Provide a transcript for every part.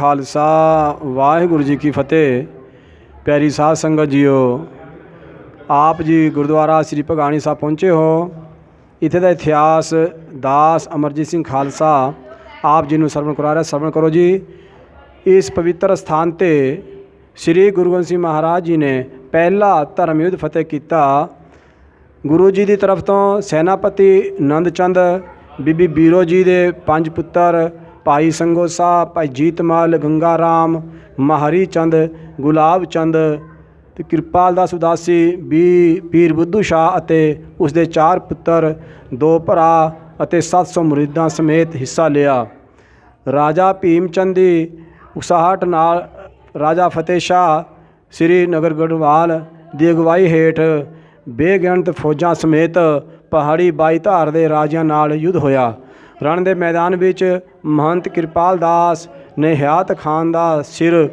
ਖਾਲਸਾ, ਵਾਹਿਗੁਰੂ ਜੀ ਕੀ ਫਤਿਹ। ਪਿਆਰੀ ਸਾਧ ਸੰਗਤ ਜੀਓ, ਆਪ ਜੀ ਗੁਰਦੁਆਰਾ ਸ੍ਰੀ ਭਗਾਣੀ ਸਾਹਿਬ ਪਹੁੰਚੇ ਹੋ। ਇੱਥੇ ਦਾ ਇਤਿਹਾਸ, ਦਾਸ ਅਮਰਜੀਤ ਸਿੰਘ ਖਾਲਸਾ ਆਪ ਜੀ ਨੂੰ ਸਰਵਣ ਕਰਾ ਰਿਹਾ। ਸਰਵਣ ਕਰੋ ਜੀ। ਇਸ ਪਵਿੱਤਰ ਸਥਾਨ ਤੇ ਸ੍ਰੀ ਗੁਰੂ ਗੋਬਿੰਦ ਸਿੰਘ ਮਹਾਰਾਜ ਜੀ ਨੇ ਪਹਿਲਾ ਧਰਮ ਯੁੱਧ ਫਤਿਹ ਕੀਤਾ। ਗੁਰੂ ਜੀ ਦੀ ਤਰਫ ਤੋਂ ਸੈਨਾਪਤੀ ਨੰਦ ਚੰਦ, ਬੀਬੀ ਬੀਰੋ ਜੀ ਦੇ ਪੰਜ ਪੁੱਤਰ ਭਾਈ ਸੰਗੋ ਸਾਹਿਬ ਭਾਈ ਜੀਤਮਲ ਗੰਗਾ ਰਾਮ, ਮਹਾਰੀ ਚੰਦ, ਗੁਲਾਬ ਚੰਦ ਤੇ ਕਿਰਪਾਲ ਦਾਸ ਉਦਾਸੀ ਵੀ ਪੀਰ ਬੁੱਧੂ ਸ਼ਾਹ ਅਤੇ ਉਸ ਦੇ ਚਾਰ ਪੁੱਤਰ, ਦੋ ਭਰਾ ਅਤੇ 700 ਮੁਰੀਦਾਂ ਸਮੇਤ ਹਿੱਸਾ ਲਿਆ। ਰਾਜਾ ਭੀਮ ਚੰਦ ਦੀ ਉਕਸਾਹਟ ਨਾਲ ਰਾਜਾ ਫਤਿਹ ਸ਼ਾਹ, ਸ੍ਰੀ ਨਗਰ ਗੜਵਾਲ ਦੀ ਅਗਵਾਈ ਹੇਠ ਬੇਗਿਣਤ ਫੌਜਾਂ ਸਮੇਤ ਪਹਾੜੀ ਬਾਈ ਧਾਰ ਦੇ ਰਾਜਿਆਂ ਨਾਲ ਯੁੱਧ ਹੋਇਆ। ਰਣ ਦੇ ਮੈਦਾਨ ਵਿੱਚ ਮਹੰਤ ਕਿਰਪਾਲ ਦਾਸ ਨੇ ਹਿਆਤ ਖਾਨ ਦਾ ਸਿਰ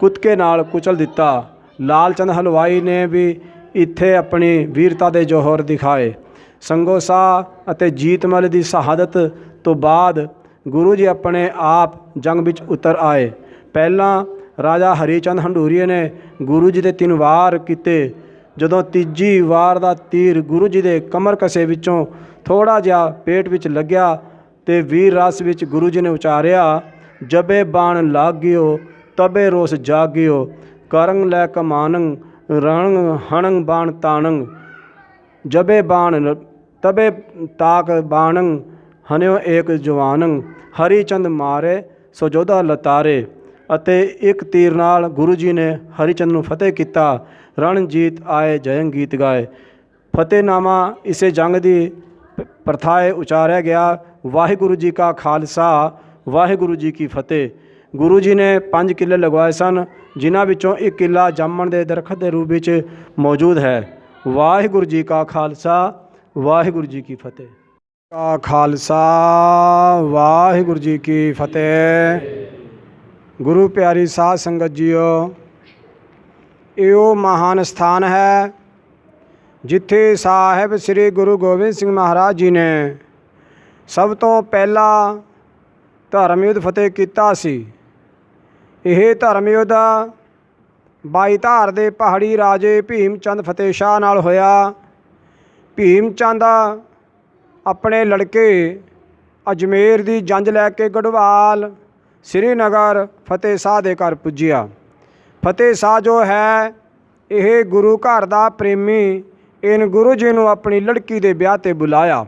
ਕੁੱਤਕੇ ਨਾਲ ਕੁਚਲ ਦਿੱਤਾ। ਲਾਲ ਚੰਦ ਹਲਵਾਈ ਨੇ ਵੀ ਇੱਥੇ ਆਪਣੀ ਵੀਰਤਾ ਦੇ ਜੋਹਰ ਦਿਖਾਏ। ਸੰਗੋ ਸਾ ਅਤੇ ਜੀਤਮਲ ਦੀ ਸ਼ਹਾਦਤ ਤੋਂ ਬਾਅਦ ਗੁਰੂ ਜੀ ਆਪਣੇ ਆਪ ਜੰਗ ਵਿੱਚ ਉਤਰ ਆਏ। ਪਹਿਲਾਂ ਰਾਜਾ ਹਰੀਚੰਦ ਹੰਡੂਰੀਏ ਨੇ ਗੁਰੂ ਜੀ ਦੇ ਤਿੰਨ ਵਾਰ ਕੀਤੇ। ਜਦੋਂ ਤੀਜੀ ਵਾਰ ਦਾ ਤੀਰ ਗੁਰੂ ਜੀ ਦੇ ਕਮਰ ਕਸੇ ਵਿੱਚੋਂ ਥੋੜਾ ਜਿਹਾ ਪੇਟ ਵਿੱਚ ਲੱਗਿਆ ਤੇ ਵੀਰ ਰਸ ਵਿੱਚ ਗੁਰੂ ਜੀ ਨੇ ਉਚਾਰਿਆ, ਜਬੇ ਬਾਣ ਲਾਗਿਓ, ਤਬੇ ਰੋਸ ਜਾਗਿਓ ਕਰੰਗ ਲੈ ਕਮਾਨੰ, ਰਣੰ, ਹਣੰ ਬਾਣ ਤਾਣੰ। ਜਬੇ ਬਾਣ ਲ- ਤਬੇ ਤਾਕ ਬਾਣੰ, ਹਨਿਓ ਏਕ ਜਵਾਨੰ। ਹਰੀ ਚੰਦ ਮਾਰੇ, ਸੋ ਜੋਧਾ ਲਤਾਰੇ। ਅਤੇ ਇੱਕ ਤੀਰ ਨਾਲ ਗੁਰੂ ਜੀ ਨੇ ਹਰੀਚੰਦ ਨੂੰ ਫਤਿਹ ਕੀਤਾ। ਰਣਜੀਤ ਆਏ ਜਯੰ ਗੀਤ ਗਾਏ। ਫਤਿਹਨਾਮਾ ਇਸੇ ਜੰਗ ਦੀ ਪ- ਪ੍ਰਥਾਏ ਉਚਾਰਿਆ ਗਿਆ। ਵਾਹਿਗੁਰੂ ਜੀ ਕਾ ਖਾਲਸਾ, ਵਾਹਿਗੁਰੂ ਜੀ ਕੀ ਫਤਿਹ। ਗੁਰੂ ਜੀ ਨੇ ਪੰਜ ਕਿੱਲੇ ਲਗਵਾਏ ਸਨ, ਜਿਨ੍ਹਾਂ ਵਿੱਚੋਂ ਇੱਕ ਕਿੱਲਾ ਜਾਮਣ ਦੇ ਦਰਖਤ ਦੇ ਰੂਪ ਵਿੱਚ ਮੌਜੂਦ ਹੈ। ਵਾਹਿਗੁਰੂ ਜੀ ਕਾ ਖਾਲਸਾ, ਵਾਹਿਗੁਰੂ ਜੀ ਕੀ ਫਤਿਹ। ਕਾ ਖਾਲਸਾ, ਵਾਹਿਗੁਰੂ ਜੀ ਕੀ ਫਤਿਹ। ਗੁਰੂ ਪਿਆਰੀ ਸਾਧ ਸੰਗਤ ਜੀਓ, ਇਹ ਉਹ ਮਹਾਨ ਸਥਾਨ ਹੈ, ਜਿੱਥੇ ਸਾਹਿਬ ਸ੍ਰੀ ਗੁਰੂ ਗੋਬਿੰਦ ਸਿੰਘ ਮਹਾਰਾਜ ਜੀ ਨੇ ਸਭ ਤੋਂ ਪਹਿਲਾਂ ਧਰਮ ਯੁੱਧ ਫਤਿਹ ਕੀਤਾ ਸੀ। ਇਹ ਧਰਮ ਯੁੱਧ ਬਾਈ ਧਾਰ ਦੇ ਪਹਾੜੀ ਰਾਜੇ ਭੀਮ ਚੰਦ ਫਤਿਹ ਸ਼ਾਹ ਨਾਲ ਹੋਇਆ। ਭੀਮ ਚੰਦ ਆਪਣੇ ਲੜਕੇ ਅਜਮੇਰ ਦੀ ਜੰਜ ਲੈ ਕੇ ਗੜਵਾਲ ਸ੍ਰੀਨਗਰ ਫਤਿਹ ਸ਼ਾਹ ਦੇ ਘਰ ਪੁੱਜਿਆ। ਫਤਿਹ ਸ਼ਾਹ ਜੋ ਹੈ, ਇਹ ਗੁਰੂ ਘਰ ਦਾ ਪ੍ਰੇਮੀ ਇਨ ਗੁਰੂ ਜੀ ਨੂੰ ਆਪਣੀ ਲੜਕੀ ਦੇ ਵਿਆਹ ਤੇ ਬੁਲਾਇਆ।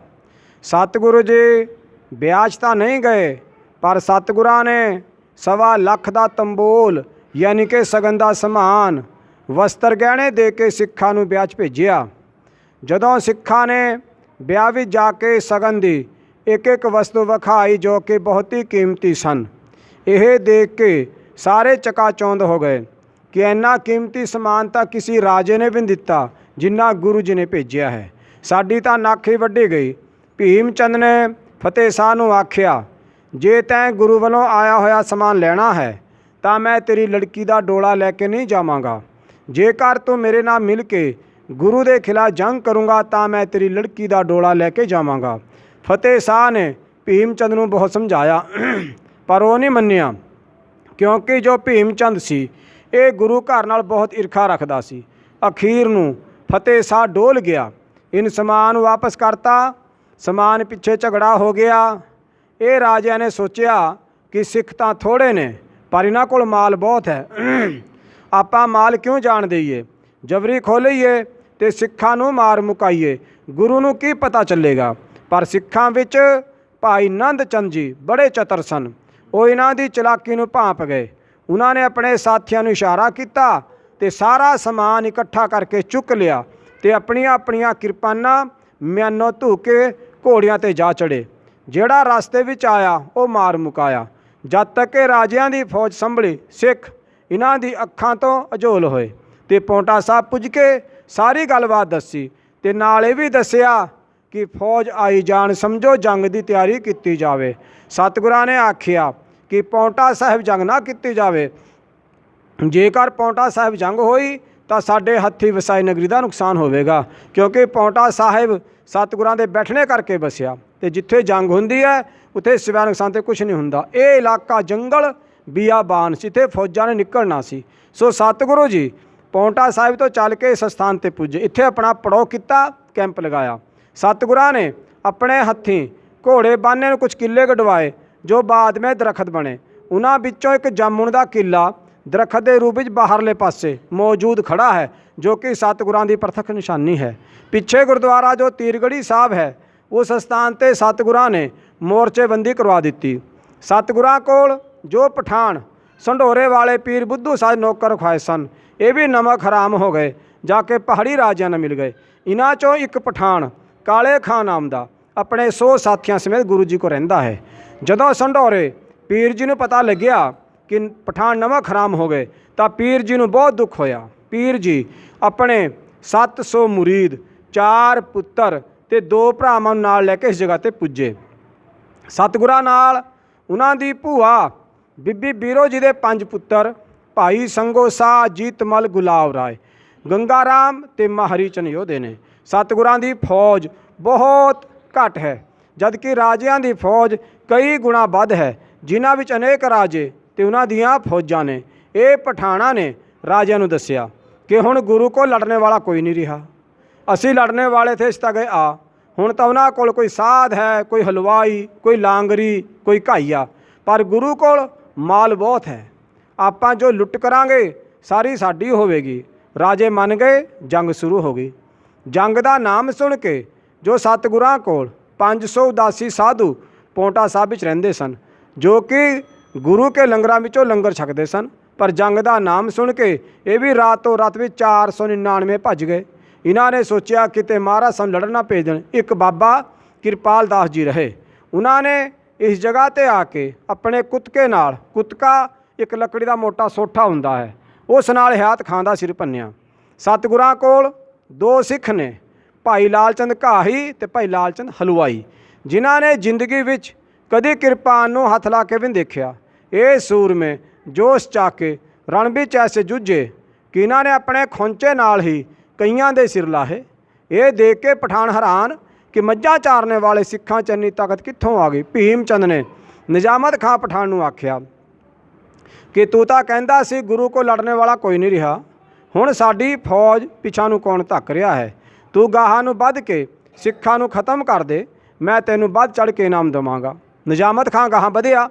ਸਤਿਗੁਰੂ ਜੀ ਵਿਆਹ 'ਚ ਤਾਂ ਨਹੀਂ ਗਏ, ਪਰ ਸਤਿਗੁਰਾਂ ਨੇ ਸਵਾ ਲੱਖ ਦਾ ਤੰਬੋਲ, ਯਾਨੀ ਕਿ ਸਗਨ ਦਾ ਸਮਾਨ, ਵਸਤਰ ਗਹਿਣੇ ਦੇ ਕੇ ਸਿੱਖਾਂ ਨੂੰ ਵਿਆਹ 'ਚ ਭੇਜਿਆ। ਜਦੋਂ ਸਿੱਖਾਂ ਨੇ ਵਿਆਹ ਵਿੱਚ ਜਾ ਕੇ ਸਗਨ ਦੀ ਇੱਕ ਇੱਕ ਵਸਤੂ ਵਿਖਾਈ ਜੋ ਕਿ ਬਹੁਤ ਹੀ ਕੀਮਤੀ ਸਨ, ਇਹ ਦੇਖ ਕੇ ਸਾਰੇ ਚਕਾਚੌਂਦ ਹੋ ਗਏ ਕਿ ਇੰਨਾ ਕੀਮਤੀ ਸਮਾਨ ਤਾਂ ਕਿਸੇ ਰਾਜੇ ਨੇ ਵੀ ਨਹੀਂ ਦਿੱਤਾ, ਜਿੰਨਾ ਗੁਰੂ ਜੀ ਨੇ ਭੇਜਿਆ ਹੈ। ਸਾਡੀ ਤਾਂ ਨੱਕ ਹੀ ਵੱਢੀ ਗਈ। ਭੀਮ ਚੰਦ ਨੇ ਫਤਿਹ ਸ਼ਾਹ ਨੂੰ ਆਖਿਆ, ਜੇ ਤੈਂ ਗੁਰੂ ਵੱਲੋਂ ਆਇਆ ਹੋਇਆ ਸਮਾਨ ਲੈਣਾ ਹੈ, ਤਾਂ ਮੈਂ ਤੇਰੀ ਲੜਕੀ ਦਾ ਡੋਲਾ ਲੈ ਕੇ ਨਹੀਂ ਜਾਵਾਂਗਾ। ਜੇਕਰ ਤੂੰ ਮੇਰੇ ਨਾਲ ਮਿਲ ਕੇ ਗੁਰੂ ਦੇ ਖਿਲਾਫ ਜੰਗ ਕਰੂੰਗਾ, ਤਾਂ ਮੈਂ ਤੇਰੀ ਲੜਕੀ ਦਾ ਡੋਲਾ ਲੈ ਕੇ ਜਾਵਾਂਗਾ। ਫਤਿਹ ਸ਼ਾਹ ਨੇ ਭੀਮ ਚੰਦ ਨੂੰ ਬਹੁਤ ਸਮਝਾਇਆ, ਪਰ ਉਹ ਨਹੀਂ ਮੰਨਿਆ, ਕਿਉਂਕਿ ਜੋ ਭੀਮ ਚੰਦ ਸੀ, ਇਹ ਗੁਰੂ ਘਰ ਨਾਲ ਬਹੁਤ ਈਰਖਾ ਰੱਖਦਾ ਸੀ। ਅਖੀਰ ਨੂੰ ਫਤਿਹ ਸ਼ਾਹ ਡੋਲ ਗਿਆ, ਇਨ ਸਮਾਨ ਵਾਪਸ ਕਰਤਾ ਸਮਾਨ ਪਿੱਛੇ ਝਗੜਾ ਹੋ ਗਿਆ। ਇਹ ਰਾਜਿਆਂ ਨੇ ਸੋਚਿਆ ਕਿ ਸਿੱਖ ਤਾਂ ਥੋੜੇ ਨੇ, ਪਰ ਇਹਨਾਂ ਕੋਲ ਮਾਲ ਬਹੁਤ ਹੈ। ਆਪਾਂ ਮਾਲ ਕਿਉਂ ਜਾਣ ਦਈਏ? ਜਬਰੀ ਖੋਲਈਏ ਤੇ ਸਿੱਖਾਂ ਨੂੰ ਮਾਰ ਮੁਕਾਈਏ। ਗੁਰੂ ਨੂੰ ਕੀ ਪਤਾ ਚੱਲੇਗਾ? ਪਰ ਸਿੱਖਾਂ ਵਿੱਚ ਭਾਈ ਨੰਦ ਚੰਦ ਜੀ ਬੜੇ ਚਤਰ ਸਨ। ਉਹ ਇਹਨਾਂ ਦੀ ਚਲਾਕੀ ਨੂੰ ਭਾਂਪ ਗਏ। ਉਹਨਾਂ ਨੇ ਆਪਣੇ ਸਾਥੀਆਂ ਨੂੰ ਇਸ਼ਾਰਾ ਕੀਤਾ ਤੇ ਸਾਰਾ ਸਮਾਨ ਇਕੱਠਾ ਕਰਕੇ ਚੁੱਕ ਲਿਆ ਤੇ ਆਪਣੀਆਂ ਆਪਣੀਆਂ ਕਿਰਪਾਨਾਂ ਮਿਆਨੋਂ ਧੂ ਕੇ ਘੋੜਿਆਂ ਤੇ ਜਾ ਚੜੇ ਜਿਹੜਾ ਰਸਤੇ ਵਿੱਚ ਆਇਆ, ਉਹ ਮਾਰ ਮੁਕਾਇਆ। ਜਦ ਤੱਕ ਕਿ ਰਾਜਿਆਂ ਦੀ ਫੌਜ ਸੰਭਲੀ, ਸਿੱਖ ਇਹਨਾਂ ਦੀ ਅੱਖਾਂ ਤੋਂ ਅਝੋਲ ਹੋਏ। ਤੇ ਪੌਂਟਾ ਸਾਹਿਬ ਪੁੱਜ ਕੇ ਸਾਰੀ ਗੱਲਬਾਤ ਦੱਸੀ ਤੇ ਨਾਲ ਇਹ ਵੀ ਦੱਸਿਆ ਕਿ ਫੌਜ ਆਈ ਜਾਣ ਸਮਝੋ ਜੰਗ ਦੀ ਤਿਆਰੀ ਕੀਤੀ ਜਾਵੇ। ਸਤਿਗੁਰਾਂ ਨੇ ਆਖਿਆ ਕਿ ਪੌਂਟਾ ਸਾਹਿਬ ਜੰਗ ਨਾ ਕੀਤੀ ਜਾਵੇ। ਜੇਕਰ ਪੌਂਟਾ ਸਾਹਿਬ ਜੰਗ ਹੋਈ ਤਾਂ ਸਾਡੇ ਹੱਥੀ ਵਸਾਈ ਨਗਰੀ ਦਾ ਨੁਕਸਾਨ ਹੋਵੇਗਾ, ਕਿਉਂਕਿ ਪੌਂਟਾ ਸਾਹਿਬ ਸਤਿਗੁਰਾਂ ਦੇ ਬੈਠਣੇ ਕਰਕੇ ਵਸਿਆ ਤੇ ਜਿੱਥੇ ਜੰਗ ਹੁੰਦੀ ਹੈ, ਉੱਥੇ ਸਿਵਾ ਨੁਕਸਾਨ ਤੇ ਕੁਝ ਨਹੀਂ ਹੁੰਦਾ। ਇਹ ਇਲਾਕਾ ਜੰਗਲ ਬੀਆਬਾਨ ਸੀ ਤੇ ਫੌਜਾਂ ਨੇ ਨਿਕਲਣਾ ਸੀ। ਸੋ ਸਤਿਗੁਰੂ ਜੀ, ਪੌਂਟਾ ਸਾਹਿਬ ਤੋਂ ਚੱਲ ਕੇ ਇਸ ਸਥਾਨ ਤੇ ਪੁੱਜੇ। ਇੱਥੇ ਆਪਣਾ ਪੜਾਅ ਕੀਤਾ, ਕੈਂਪ ਲਗਾਇਆ। ਸਤਿਗੁਰਾਂ ਨੇ ਆਪਣੇ ਹੱਥੀਂ ਘੋੜੇ ਬਾਨੇ ਨੂੰ ਕੁਝ ਕਿੱਲੇ ਕਢਵਾਏ, ਜੋ ਬਾਅਦ ਵਿੱਚ ਦਰਖਤ ਬਣੇ। ਉਹਨਾਂ ਵਿੱਚੋਂ ਇੱਕ ਜਾਮੁਣ ਦਾ ਕਿੱਲਾ ਦਰਖਤ ਦੇ ਰੂਪ ਵਿੱਚ ਬਾਹਰਲੇ ਪਾਸੇ ਮੌਜੂਦ ਖੜਾ ਹੈ, ਜੋ ਕਿ ਸਤਿਗੁਰਾਂ ਦੀ ਪ੍ਰਤੱਖ ਨਿਸ਼ਾਨੀ ਹੈ। ਪਿੱਛੇ ਗੁਰਦੁਆਰਾ ਜੋ ਤੀਰਗੜੀ ਸਾਹਿਬ ਹੈ, ਉਸ ਸਥਾਨ ਤੇ ਸਤਿਗੁਰਾਂ ਨੇ ਮੋਰਚੇਬੰਦੀ ਕਰਵਾ ਦਿੱਤੀ। ਸਤਿਗੁਰਾਂ ਕੋਲ ਜੋ ਪਠਾਨ, ਸੰਢੋਰੇ ਵਾਲੇ ਪੀਰ ਬੁੱਧੂ ਸਾਹਿਬ ਨੌਕਰ ਰਖਵਾਏ ਸਨ, ਇਹ ਵੀ ਨਮਕ ਹਰਾਮ ਹੋ ਗਏ, ਜਾ ਕੇ ਪਹਾੜੀ ਰਾਜਿਆਂ ਨਾਲ ਮਿਲ ਗਏ। ਇਨ੍ਹਾਂ ਚੋਂ ਇੱਕ ਪਠਾਨ, ਕਾਲੇ ਖਾਂ ਨਾਮ ਦਾ, ਆਪਣੇ 100 ਸਾਥੀਆਂ ਸਮੇਤ ਗੁਰੂ ਜੀ ਕੋ ਰਹਿੰਦਾ ਹੈ। ਜਦੋਂ ਸੰਢੋਰੇ ਪੀਰ ਜੀ ਨੂੰ ਪਤਾ ਲੱਗਿਆ ਕਿ ਪਠਾਨ ਨਵਾਂ ਖਰਾਮ ਹੋ ਗਏ, ਤਾਂ ਪੀਰ ਜੀ ਨੂੰ ਬਹੁਤ ਦੁੱਖ ਹੋਇਆ। ਪੀਰ ਜੀ ਆਪਣੇ 700 ਮੁਰੀਦ, ਚਾਰ ਪੁੱਤਰ ਤੇ ਦੋ ਭਰਾਵਾਂ ਨੂੰ ਨਾਲ ਲੈ ਕੇ ਇਸ ਜਗ੍ਹਾ ਤੇ ਪੁੱਜੇ। ਸਤਿਗੁਰਾਂ ਨਾਲ ਉਹਨਾਂ ਦੀ ਭੂਆ ਬੀਬੀ ਬੀਰੋ ਜੀ ਦੇ ਪੰਜ ਪੁੱਤਰ, ਭਾਈ ਸੰਗੋ ਸਾਹ ਜੀਤਮਲ ਗੁਲਾਬ ਰਾਏ ਗੰਗਾਰਾਮ ਤੇ ਮਹਾਰੀ ਚੰਦ ਯੋਧੇ ਨੇ। ਸਤਿਗੁਰਾਂ ਦੀ ਫੌਜ ਬਹੁਤ ਘੱਟ ਹੈ, ਜਦਕਿ ਰਾਜਿਆਂ ਦੀ ਫੌਜ ਕਈ ਗੁਣਾ ਵੱਧ ਹੈ, ਜਿਨ੍ਹਾਂ ਵਿੱਚ ਅਨੇਕ ਰਾਜੇ ਤੇ ਉਹਨਾਂ ਦੀਆਂ ਫੌਜਾਂ ਨੇ, ਇਹ ਪਠਾਣਾ ਨੇ ਰਾਜਿਆਂ ਨੂੰ ਦੱਸਿਆ ਕਿ ਹੁਣ ਗੁਰੂ ਕੋਲ ਲੜਨੇ ਵਾਲਾ ਕੋਈ ਨਹੀਂ ਰਿਹਾ। ਅਸੀਂ ਲੜਨੇ ਵਾਲੇ ਥੇ ਇਸ ਤਾਂ ਗਏ, ਆ, ਹੁਣ ਤਾਂ ਉਹਨਾਂ ਕੋਲ ਕੋਈ ਸਾਧ ਹੈ, ਕੋਈ ਹਲਵਾਈ, ਕੋਈ ਲਾਂਗਰੀ, ਕੋਈ ਘਾਈਆ, ਪਰ ਗੁਰੂ ਕੋਲ ਮਾਲ ਬਹੁਤ ਹੈ। ਆਪਾਂ ਜੋ ਲੁੱਟ ਕਰਾਂਗੇ, ਸਾਰੀ ਸਾਡੀ ਹੋਵੇਗੀ। ਰਾਜੇ ਮੰਨ ਗਏ, ਜੰਗ ਸ਼ੁਰੂ ਹੋ ਗਈ। ਜੰਗ ਦਾ ਨਾਮ ਸੁਣ ਕੇ ਜੋ ਸਤਿਗੁਰਾਂ ਕੋਲ 500 ਉਦਾਸੀ ਸਾਧੂ ਪੌਂਟਾ ਸਾਹਿਬ ਵਿੱਚ ਰਹਿੰਦੇ ਸਨ, ਜੋ ਕਿ ਗੁਰੂ ਕੇ ਲੰਗਰਾਂ ਵਿੱਚੋਂ ਲੰਗਰ ਛਕਦੇ ਸਨ, ਪਰ ਜੰਗ ਦਾ ਨਾਮ ਸੁਣ ਕੇ ਇਹ ਵੀ ਰਾਤੋਂ ਰਾਤ ਵਿੱਚ 499 ਭੱਜ ਗਏ। ਇਹਨਾਂ ਨੇ ਸੋਚਿਆ ਕਿਤੇ ਮਹਾਰਾਜ ਸਾਨੂੰ ਲੜਨਾ ਭੇਜ ਦੇਣ। ਇੱਕ ਬਾਬਾ ਕਿਰਪਾਲ ਦਾਸ ਜੀ ਰਹੇ। ਉਹਨਾਂ ਨੇ ਇਸ ਜਗ੍ਹਾ ਤੇ ਆ ਕੇ ਆਪਣੇ ਕੁੱਤਕੇ ਨਾਲ, ਕੁੱਤਕਾ ਇੱਕ ਲੱਕੜੀ ਦਾ ਮੋਟਾ ਸੋਠਾ ਹੁੰਦਾ ਹੈ, ਉਸ ਨਾਲ ਹਿਆਤ ਖਾਂ ਦਾ ਸਿਰ ਭੰਨਿਆ ਸਤਿਗੁਰਾਂ ਕੋਲ ਦੋ ਸਿੱਖ ਨੇ, ਭਾਈ ਲਾਲਚੰਦ ਘਾਹੀ ਤੇ ਭਾਈ ਲਾਲਚੰਦ ਹਲਵਾਈ, ਜਿਨ੍ਹਾਂ ਨੇ ਜ਼ਿੰਦਗੀ ਵਿੱਚ ਕਦੇ ਕਿਰਪਾਨ ਨੂੰ ਹੱਥ ਲਾ ਕੇ ਵੀ ਨਹੀਂ ਦੇਖਿਆ। ਇਹ ਸੂਰਮੇ, ਜੋਸ਼ ਚਾ ਕੇ ਰਣ ਵਿੱਚ ਐਸੇ ਜੂਝੇ ਕਿ ਇਹਨਾਂ ਨੇ ਆਪਣੇ ਖੌਂਚੇ ਨਾਲ ਹੀ ਕਈਆਂ ਦੇ ਸਿਰ ਲਾਹੇ? ਇਹ ਦੇਖ ਕੇ ਪਠਾਨ ਹੈਰਾਨ ਕਿ ਮੱਝਾਂ ਚਾਰਨੇ ਵਾਲੇ ਸਿੱਖਾਂ ਚ ਇੰਨੀ ਤਾਕਤ ਕਿੱਥੋਂ ਆ ਗਈ? ਭੀਮ ਚੰਦ ਨੇ ਨਿਜ਼ਾਮਤ ਖਾਂ ਪਠਾਨ ਨੂੰ ਆਖਿਆ, ਕਿ ਤੂੰ ਤਾਂ ਕਹਿੰਦਾ ਸੀ ਗੁਰੂ ਕੋ ਲੜਨੇ ਵਾਲਾ ਕੋਈ ਨਹੀਂ ਰਿਹਾ। ਹੁਣ ਸਾਡੀ ਫੌਜ ਪਿਛਾਂ ਨੂੰ ਕੌਣ ਧੱਕ ਰਿਹਾ ਹੈ? ਤੂੰ ਗਾਹਾਂ ਨੂੰ ਵੱਧ ਕੇ ਸਿੱਖਾਂ ਨੂੰ ਖਤਮ ਕਰ ਦੇ, ਮੈਂ ਤੈਨੂੰ ਵੱਧ ਚੜ ਕੇ ਇਨਾਮ ਦੇਵਾਂਗਾ। ਨਿਜ਼ਾਮਤ ਖਾਂ ਗਾਹਾਂ ਵਧਿਆ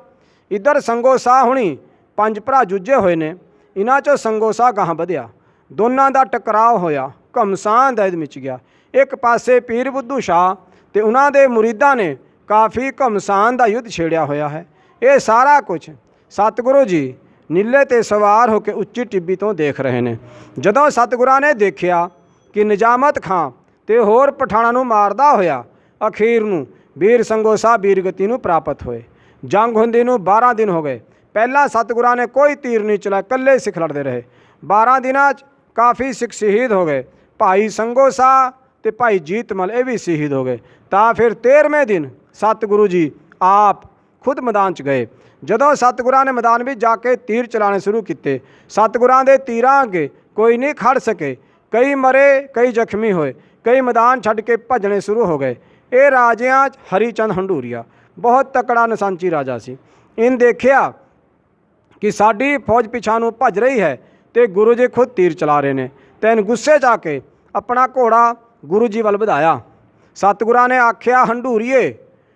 ਇੱਧਰ ਸੰਗੋ ਸਾਹ ਹੁਣੀ, ਪੰਜ ਭਰਾ ਜੁੱਝੇ ਹੋਏ ਨੇ ਇਹਨਾਂ ਚੋਂ ਸੰਗੋ ਸਾਹ ਗਾਹਾਂ ਵਧਿਆ। ਦੋਨਾਂ ਦਾ ਟਕਰਾਅ ਹੋਇਆ ਘਮਸਾਨ ਦਾ ਮਿਚ ਗਿਆ। ਇੱਕ ਪਾਸੇ ਪੀਰ ਬੁੱਧੂ ਸ਼ਾਹ ਤੇ ਉਹਨਾਂ ਦੇ ਮੁਰੀਦਾਂ ਨੇ ਕਾਫੀ ਘਮਸਾਨ ਦਾ ਯੁੱਧ ਛੇੜਿਆ ਹੋਇਆ ਹੈ। ਇਹ ਸਾਰਾ ਕੁਝ ਸਤਿਗੁਰੂ ਜੀ ਨੀਲੇ ਤੇ ਸਵਾਰ ਹੋ ਕੇ ਉੱਚੀ ਟਿੱਬੀ ਤੋਂ ਦੇਖ ਰਹੇ ਨੇ। ਜਦੋਂ ਸਤਿਗੁਰਾਂ ਨੇ ਦੇਖਿਆ ਕਿ ਨਿਜ਼ਾਮਤ ਖਾਂ ਤੇ ਹੋਰ ਪਠਾਣਾਂ ਨੂੰ ਮਾਰਦਾ ਹੋਇਆ, ਅਖੀਰ ਨੂੰ ਵੀਰ ਸੰਗੋ ਸਾਹਿਬ ਵੀਰਗਤੀ ਨੂੰ ਪ੍ਰਾਪਤ ਹੋਏ। ਜੰਗ ਹੁੰਦੀ ਨੂੰ 12 ਦਿਨ ਹੋ ਗਏ। ਪਹਿਲਾਂ ਸਤਿਗੁਰਾਂ ਨੇ ਕੋਈ ਤੀਰ ਨਹੀਂ ਚਲਾਇਆ ਇਕੱਲੇ ਸਿੱਖ ਲੜਦੇ ਰਹੇ। 12 ਦਿਨਾਂ 'ਚ ਕਾਫੀ ਸਿੱਖ ਸ਼ਹੀਦ ਹੋ ਗਏ। ਭਾਈ ਸੰਗੋ ਸਾ ਤੇ ਭਾਈ ਜੀਤਮਲ ਇਹ ਵੀ ਸ਼ਹੀਦ ਹੋ ਗਏ। ਤਾਂ ਫਿਰ 13ਵੇਂ ਦਿਨ ਸਤਿਗੁਰੂ ਜੀ ਆਪ ਖੁਦ ਮੈਦਾਨ 'ਚ ਗਏ। ਜਦੋਂ ਸਤਿਗੁਰਾਂ ਨੇ ਮੈਦਾਨ ਵਿੱਚ ਜਾ ਕੇ ਤੀਰ ਚਲਾਣੇ ਸ਼ੁਰੂ ਕੀਤੇ, ਸਤਿਗੁਰਾਂ ਦੇ ਤੀਰਾਂ ਅੱਗੇ ਕੋਈ ਨਹੀਂ ਖੜ ਸਕੇ। ਕਈ ਮਰੇ, ਕਈ ਜ਼ਖਮੀ ਹੋਏ। ਕਈ ਮੈਦਾਨ ਛੱਡ ਕੇ ਭੱਜਣੇ ਸ਼ੁਰੂ ਹੋ ਗਏ। ਇਹ ਰਾਜਿਆਂ 'ਚ ਹਰੀਚੰਦ ਹੰਡੂਰੀਆ ਬਹੁਤ ਤਕੜਾ ਨਸਾਂਚੀ ਰਾਜਾ ਸੀ। ਇਨ ਦੇਖਿਆ ਕਿ ਸਾਡੀ ਫੌਜ ਪਿਛਾਂ ਨੂੰ ਭੱਜ ਰਹੀ ਹੈ ਤੇ ਗੁਰੂ ਜੀ ਖੁਦ ਤੀਰ ਚਲਾ ਰਹੇ ਨੇ। ਤੈਨ ਗੁੱਸੇ ਜਾ ਕੇ ਆਪਣਾ ਘੋੜਾ ਗੁਰੂ ਜੀ ਵੱਲ ਵਧਾਇਆ। ਸਤਿਗੁਰਾਂ ਨੇ ਆਖਿਆ ਹੰਡੂਰੀਏ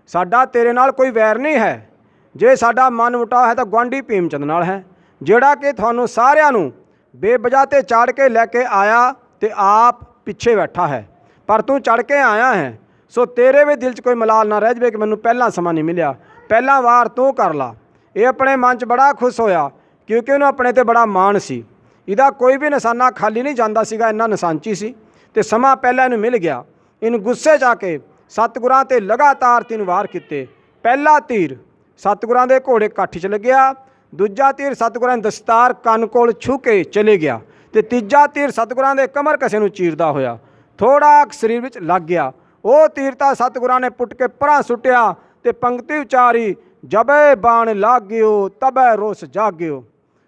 ਸਾਡਾ ਤੇਰੇ ਨਾਲ ਕੋਈ ਵੈਰ ਨਹੀਂ ਹੈ। ਜੇ ਸਾਡਾ ਮਨ ਮੁਟਾਅ ਹੈ ਤਾਂ ਗੁਆਂਢੀ ਭੀਮਚੰਦ ਨਾਲ ਹੈ। ਜਿਹੜਾ ਕਿ ਤੁਹਾਨੂੰ ਸਾਰਿਆਂ ਨੂੰ ਬੇਵਜ੍ਹਾ ਤੇ ਚਾੜ ਕੇ ਲੈ ਕੇ ਆਇਆ ਤੇ ਆਪ ਪਿੱਛੇ ਬੈਠਾ ਹੈ। ਪਰ ਤੂੰ ਚੜ ਕੇ ਆਇਆ ਹੈ। ਸੋ ਤੇਰੇ ਵੀ ਦਿਲ 'ਚ ਕੋਈ ਮਲਾਲ ਨਾ ਰਹਿ ਜਵੇ ਕਿ ਮੈਨੂੰ ਪਹਿਲਾਂ ਸਮਾਂ ਨਹੀਂ ਮਿਲਿਆ। ਪਹਿਲਾਂ ਵਾਰ ਤੂੰ ਕਰ ਲਾ। ਇਹ ਆਪਣੇ ਮਨ 'ਚ ਬੜਾ ਖੁਸ਼ ਹੋਇਆ, ਕਿਉਂਕਿ ਉਹਨੂੰ ਆਪਣੇ ਤੇ ਬੜਾ ਮਾਣ ਸੀ। ਇਹਦਾ ਕੋਈ ਵੀ ਨਿਸ਼ਾਨਾ ਖਾਲੀ ਨਹੀਂ ਜਾਂਦਾ ਸੀਗਾ, ਇੰਨਾ ਨਿਸ਼ਾਨਚੀ ਸੀ। ਤੇ ਸਮਾਂ ਪਹਿਲਾਂ ਇਹਨੂੰ ਮਿਲ ਗਿਆ। ਇਹਨੂੰ ਗੁੱਸੇ 'ਚ ਆ ਕੇ ਸਤਿਗੁਰਾਂ ਤੇ ਲਗਾਤਾਰ ਤਿੰਨ ਵਾਰ ਕੀਤੇ। ਪਹਿਲਾ ਤੀਰ ਸਤਿਗੁਰਾਂ ਦੇ ਘੋੜੇ ਕਾਠੀ 'ਚ ਲੱਗਿਆ। ਦੂਜਾ ਤੀਰ ਸਤਿਗੁਰਾਂ ਦੇ ਦਸਤਾਰ ਕੰਨ ਕੋਲ ਛੂ ਕੇ ਚਲੇ ਗਿਆ। ਤੇ ਤੀਜਾ ਤੀਰ ਸਤਿਗੁਰਾਂ ਦੇ ਕਮਰ ਕਸੇ ਨੂੰ ਚੀਰਦਾ ਹੋਇਆ। ਥੋੜਾ ਸਰੀਰ ਵਿੱਚ ਲੱਗ ਗਿਆ। ਉਹ ਤੀਰ ਤਾਂ ਸਤਿਗੁਰਾਂ ਨੇ ਪੁੱਟ ਕੇ ਪਰਾਂ ਸੁੱਟਿਆ ਤੇ ਪੰਕਤੀ ਉਚਾਰੀ, ਜਬੇ ਬਾਣ ਲਾਗਿਓ, ਤਬੈ ਰੋਸ ਜਾਗਿਓ।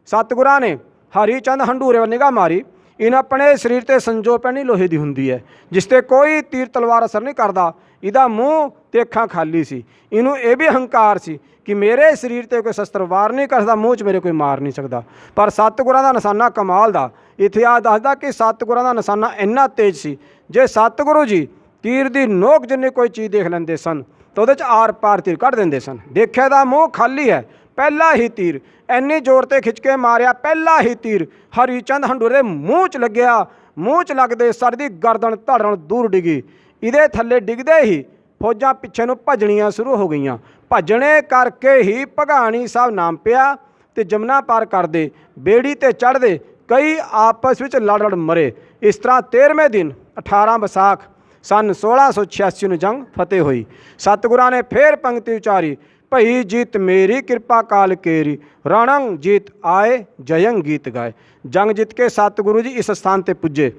ਸਤਿਗੁਰਾਂ ਨੇ ਹਰੀ ਚੰਦ ਹੰਡੂਰੇ ਵੱਲ ਨਿਗਾਹ ਮਾਰੀ। ਇਹਨਾਂ ਆਪਣੇ ਸਰੀਰ ਤੇ ਸੰਜੋ ਪੈਣੀ ਲੋਹੇ ਦੀ ਹੁੰਦੀ ਹੈ ਜਿਸ ਤੇ ਕੋਈ ਤੀਰ ਤਲਵਾਰ ਅਸਰ ਨਹੀਂ ਕਰਦਾ। ਇਹਦਾ ਮੂੰਹ ਤੇ ਅੱਖਾਂ ਖਾਲੀ ਸੀ। ਇਹਨੂੰ ਇਹ ਵੀ ਹੰਕਾਰ ਸੀ ਕਿ ਮੇਰੇ ਸਰੀਰ ਤੇ ਕੋਈ ਸ਼ਸਤਰ ਵਾਰ ਨਹੀਂ ਕਰਦਾ, ਮੂੰਹ 'ਚ ਮੇਰੇ ਕੋਈ ਮਾਰ ਨਹੀਂ ਸਕਦਾ। ਪਰ ਸਤਿਗੁਰਾਂ ਦਾ ਨਿਸ਼ਾਨਾ ਕਮਾਲ ਦਾ। ਇਤਿਹਾਸ ਦੱਸਦਾ ਕਿ ਸਤਿਗੁਰਾਂ ਦਾ ਨਿਸ਼ਾਨਾ ਇੰਨਾ ਤੇਜ਼ ਸੀ। ਜੇ ਸਤਿਗੁਰੂ ਜੀ ਤੀਰ ਦੀ ਨੋਕ ਜਿੰਨੀ ਕੋਈ ਚੀਜ਼ ਦੇਖ ਲੈਂਦੇ ਸਨ ਤਾਂ ਉਹਦੇ 'ਚ ਆਰ ਪਾਰ ਤੀਰ ਕੱਢ ਦਿੰਦੇ ਸਨ। ਦੇਖਿਆ ਦਾ ਮੂੰਹ ਖਾਲੀ ਹੈ, ਪਹਿਲਾ ਹੀ ਤੀਰ। ਐਨੀ ਜ਼ੋਰ ਤੇ ਖਿੱਚ ਕੇ ਮਾਰਿਆ, ਪਹਿਲਾ ਹੀ ਤੀਰ। ਹਰੀ ਚੰਦ ਹੰਡੂਰੇ ਦੇ ਮੂੰਹ 'ਚ ਲੱਗਿਆ, ਮੂੰਹ 'ਚ ਲੱਗਦੇ ਸਰ ਦੀ ਗਰਦਨ ਧੜਨ ਦੂਰ ਡਿੱਗੀ। ਇਹਦੇ ਥੱਲੇ ਡਿੱਗਦੇ ਹੀ ਫੌਜਾਂ ਪਿੱਛੇ ਨੂੰ ਭੱਜਣੀਆਂ ਸ਼ੁਰੂ ਹੋ ਗਈਆਂ। ਭੱਜਣੇ ਕਰਕੇ ਹੀ ਭਗਾਣੀ ਸਾਹਿਬ ਨਾਮ ਪਿਆ ਤੇ ਜਮਨਾ ਪਾਰ ਕਰਦੇ, ਬੇੜੀ ਤੇ ਚੜ੍ਹਦੇ, ਕਈ ਆਪਸ ਵਿੱਚ ਲੜ ਲੜ ਮਰੇ। ਇਸ ਤਰ੍ਹਾਂ 13ਵੇਂ ਦਿਨ 18 ਵਿਸਾਖ ਸਨ 1686 ਨੂੰ ਜੰਗ ਫਤਿਹ ਹੋਈ। ਸਤਿਗੁਰਾਂ ਨੇ ਫੇਰ ਪੰਕਤੀ ਉਚਾਰੀ। ਭਈ ਜੀਤ ਮੇਰੀ, ਕਿਰਪਾ ਕਾਲ ਕੇਰੀ। ਰਣੰ ਜੀਤ ਆਏ, ਜਯੰ ਗੀਤ ਗਾਏ। ਜੰਗ ਜਿੱਤ ਕੇ ਸਤਿਗੁਰੂ ਜੀ ਇਸ ਸਥਾਨ ਤੇ ਪੁੱਜੇ।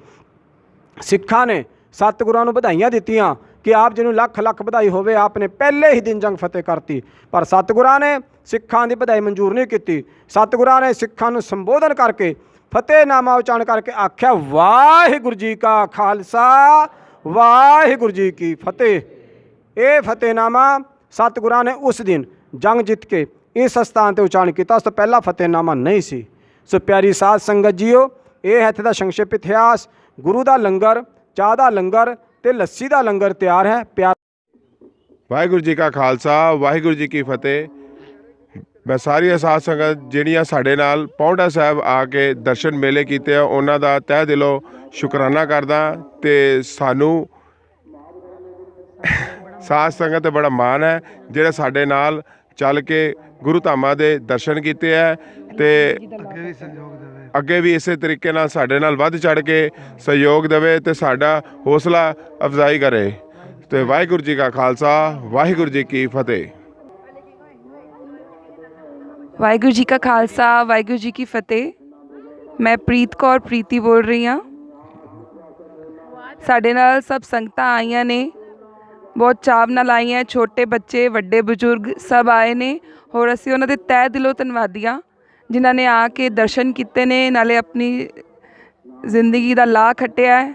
ਸਿੱਖਾਂ ਨੇ ਸਤਿਗੁਰਾਂ ਨੂੰ ਵਧਾਈਆਂ ਦਿੱਤੀਆਂ ਕਿ ਆਪ ਜੀ ਨੂੰ ਲੱਖ ਲੱਖ ਵਧਾਈ ਹੋਵੇ। ਆਪ ਨੇ ਪਹਿਲੇ ਹੀ ਦਿਨ ਜੰਗ ਫਤਿਹ ਕਰਤੀ। ਪਰ ਸਤਿਗੁਰਾਂ ਨੇ ਸਿੱਖਾਂ ਦੀ ਵਧਾਈ ਮਨਜ਼ੂਰ ਨਹੀਂ ਕੀਤੀ। ਸਤਿਗੁਰਾਂ ਨੇ ਸਿੱਖਾਂ ਨੂੰ ਸੰਬੋਧਨ ਕਰਕੇ ਫਤਿਹਨਾਮਾ ਉਚਾਰਨ ਕਰਕੇ ਆਖਿਆ, ਵਾਹਿਗੁਰੂ ਜੀ ਕਾ ਖਾਲਸਾ ਵਾਹਿਗੁਰੂ ਜੀ ਕੀ ਫਤਿਹ। ਇਹ ਫਤਿਹਨਾਮਾ ਸਤਿਗੁਰਾਂ ਨੇ ਉਸ ਦਿਨ ਜੰਗ ਜਿੱਤ ਕੇ ਇਸ ਸਥਾਨ ਤੇ ਉਚਾਰਨ ਕੀਤਾ। ਉਸ ਤੋਂ ਪਹਿਲਾਂ ਫਤਿਹਨਾਮਾ ਨਹੀਂ ਸੀ। ਸੋ ਪਿਆਰੀ ਸਾਧ ਸੰਗਤ ਜੀਓ, ਇਹ ਹੈ ਇੱਥੇ ਦਾ ਸੰਖੇਪ ਇਤਿਹਾਸ। ਗੁਰੂ ਦਾ ਲੰਗਰ, ਚਾਹ ਦਾ ਲੰਗਰ ਤੇ ਲੱਸੀ ਦਾ ਲੰਗਰ ਤਿਆਰ ਹੈ। ਪਿਆਰ ਵਾਹਿਗੁਰੂ ਜੀ ਕਾ ਖਾਲਸਾ, ਵਾਹਿਗੁਰੂ ਜੀ ਕੀ ਫਤਿਹ। ਮੈਂ ਸਾਰੀਆਂ ਸਾਧ ਸੰਗਤ ਜਿਹੜੀਆਂ ਸਾਡੇ ਨਾਲ ਪੌਂਡਾ ਸਾਹਿਬ ਆ ਕੇ ਦਰਸ਼ਨ ਮੇਲੇ ਕੀਤੇ ਆ, ਉਹਨਾਂ ਦਾ ਤਹਿ ਦਿਲੋਂ ਸ਼ੁਕਰਾਨਾ ਕਰਦਾ ਤੇ ਸਾਨੂੰ ਸਾਧ ਸੰਗਤ ਤੇ ਬੜਾ ਮਾਣ ਹੈ, ਜਿਹੜੇ ਸਾਡੇ ਨਾਲ ਚੱਲ ਕੇ ਗੁਰੂ ਧਾਮਾਂ ਦੇ ਦਰਸ਼ਨ ਕੀਤੇ ਆ ਤੇ ਅੱਗੇ ਵੀ ਇਸੇ ਤਰੀਕੇ ਨਾਲ ਸਾਡੇ ਨਾਲ ਵੱਧ ਚੜ ਕੇ ਸਹਿਯੋਗ ਦੇਵੇ ਤੇ ਸਾਡਾ ਹੌਸਲਾ ਅਫਜ਼ਾਈ ਕਰੇ। ਤੇ ਵਾਹਿਗੁਰੂ ਜੀ ਕਾ ਖਾਲਸਾ, ਵਾਹਿਗੁਰੂ ਜੀ ਕੀ ਫਤਿਹ। ਵਾਹਿਗੁਰੂ ਜੀ ਕਾ ਖਾਲਸਾ, ਵਾਹਿਗੁਰੂ ਜੀ ਕੀ ਫਤਿਹ। ਮੈਂ ਪ੍ਰੀਤ ਕੌਰ, ਪ੍ਰੀਤੀ ਬੋਲ ਰਹੀ ਹਾਂ। ਸਾਡੇ ਨਾਲ ਸਭ ਸੰਗਤਾਂ ਆਈਆਂ ਨੇ। ਬਹੁਤ ਚਾਵ ਨਾਲ ਆਈਆਂ, ਛੋਟੇ ਬੱਚੇ, ਵੱਡੇ ਬਜ਼ੁਰਗ ਸਭ ਆਏ ਨੇ। ਹੋਰ ਅਸੀਂ ਉਹਨਾਂ ਦੇ ਤਹਿ ਦਿਲੋਂ ਧੰਨਵਾਦੀ ਹਾਂ ਜਿਨ੍ਹਾਂ ਨੇ ਆ ਕੇ ਦਰਸ਼ਨ ਕੀਤੇ ਨੇ। ਨਾਲੇ ਆਪਣੀ ਜ਼ਿੰਦਗੀ ਦਾ ਲਾਹ ਖੱਟਿਆ ਹੈ।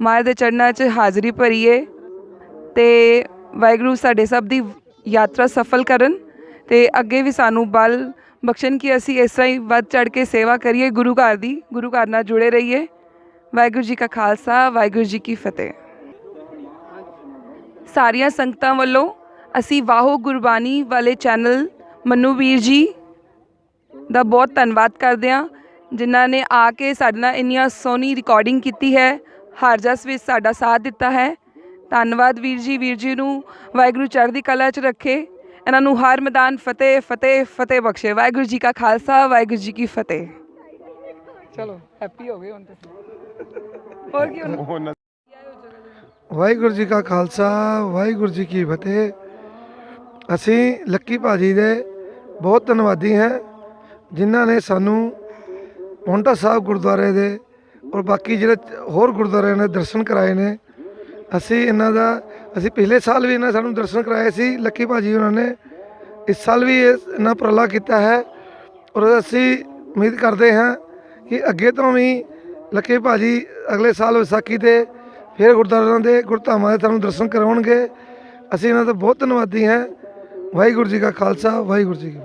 ਮਾਂ ਦੇ ਚਰਨਾਂ 'ਚ ਹਾਜ਼ਰੀ ਭਰੀਏ ਏ ਤੇ ਵਾਹਿਗੁਰੂ ਸਾਡੇ ਸਭ ਦੀ ਯਾਤਰਾ ਸਫਲ ਕਰਨ। ਤੇ ਅੱਗੇ ਵੀ ਸਾਨੂੰ ਬਲ ਬਖਸ਼ਣ ਕਿ ਅਸੀਂ ਇਸ ਤਰ੍ਹਾਂ ਹੀ ਵੱਧ ਚੜ ਕੇ ਸੇਵਾ ਕਰੀਏ, ਗੁਰੂ ਘਰ ਦੀ, ਗੁਰੂ ਘਰ ਨਾਲ ਜੁੜੇ ਰਹੀਏ। ਵਾਹਿਗੁਰੂ ਜੀ ਕਾ ਖਾਲਸਾ, ਵਾਹਿਗੁਰੂ ਜੀ ਕੀ ਫਤਿਹ। ਸਾਰੀਆਂ ਸੰਗਤਾਂ ਵੱਲੋਂ ਅਸੀਂ ਵਾਹੋ ਗੁਰਬਾਣੀ ਵਾਲੇ ਚੈਨਲ ਮਨੂ ਵੀਰ ਜੀ ਦਾ ਬਹੁਤ ਧੰਨਵਾਦ ਕਰਦੇ ਹਾਂ, ਜਿਨ੍ਹਾਂ ਨੇ ਆ ਕੇ ਸਾਡੇ ਨਾਲ ਇੰਨੀਆਂ ਸੋਹਣੀ ਰਿਕਾਰਡਿੰਗ ਕੀਤੀ ਹੈ, ਹਰ ਜਸ ਵਿੱਚ ਸਾਡਾ ਸਾਥ ਦਿੱਤਾ ਹੈ। ਧੰਨਵਾਦ ਵੀਰ ਜੀ ਵੀਰ ਜੀ ਨੂੰ ਵਾਹਿਗੁਰੂ ਚੜ੍ਹਦੀ ਕਲਾ 'ਚ ਰੱਖੇ। ਇਹਨਾਂ ਨੂੰ ਹਰ ਮੈਦਾਨ ਫਤਿਹ ਫਤਿਹ ਫਤਿਹ ਬਖਸ਼ੇ। ਵਾਹਿਗੁਰੂ ਜੀ ਕਾ ਖਾਲਸਾ ਵਾਹਿਗੁਰੂ ਜੀ ਕੀ ਫਤਿਹ। ਚਲੋ ਹੈਪੀ ਹੋ ਗਏ ਹੁਣ ਤੇ। ਹੋਰ ਕੀ ਹੁਣ? ਵਾਹਿਗੁਰੂ ਜੀ ਕਾ ਖਾਲਸਾ ਵਾਹਿਗੁਰੂ ਜੀ ਕੀ ਫਤਿਹ। ਅਸੀਂ ਲੱਕੀ ਭਾਜੀ ਦੇ ਬਹੁਤ ਧੰਨਵਾਦੀ ਹਾਂ ਜਿਨ੍ਹਾਂ ਨੇ ਸਾਨੂੰ ਪੌਂਟਾ ਸਾਹਿਬ ਗੁਰਦੁਆਰੇ ਦੇ ਔਰ ਬਾਕੀ ਜਿਹੜੇ ਹੋਰ ਗੁਰਦੁਆਰਿਆਂ ਦੇ ਦਰਸ਼ਨ ਕਰਾਏ ਨੇ। ਅਸੀਂ ਇਹਨਾਂ ਦਾ, ਅਸੀਂ ਪਿਛਲੇ ਸਾਲ ਵੀ ਇਹਨਾਂ ਸਾਨੂੰ ਦਰਸ਼ਨ ਕਰਾਏ ਸੀ, ਲੱਕੀ ਭਾਜੀ ਉਹਨਾਂ ਨੇ। ਇਸ ਸਾਲ ਵੀ ਇਹਨਾਂ ਉਪਰਾਲਾ ਕੀਤਾ ਹੈ ਔਰ ਅਸੀਂ ਉਮੀਦ ਕਰਦੇ ਹਾਂ ਕਿ ਅੱਗੇ ਤੋਂ ਵੀ ਲੱਕੀ ਭਾਜੀ ਅਗਲੇ ਸਾਲ ਵਿਸਾਖੀ ਤੇ ਫਿਰ ਗੁਰਦੁਆਰਿਆਂ ਦੇ, ਗੁਰਧਾਮਾਂ ਦੇ ਤੁਹਾਨੂੰ ਦਰਸ਼ਨ ਕਰਾਉਣਗੇ। ਅਸੀਂ ਇਹਨਾਂ ਦਾ ਬਹੁਤ ਧੰਨਵਾਦੀ ਹਾਂ। ਵਾਹਿਗੁਰੂ ਜੀ ਕਾ ਖਾਲਸਾ, ਵਾਹਿਗੁਰੂ ਜੀ ਕੀ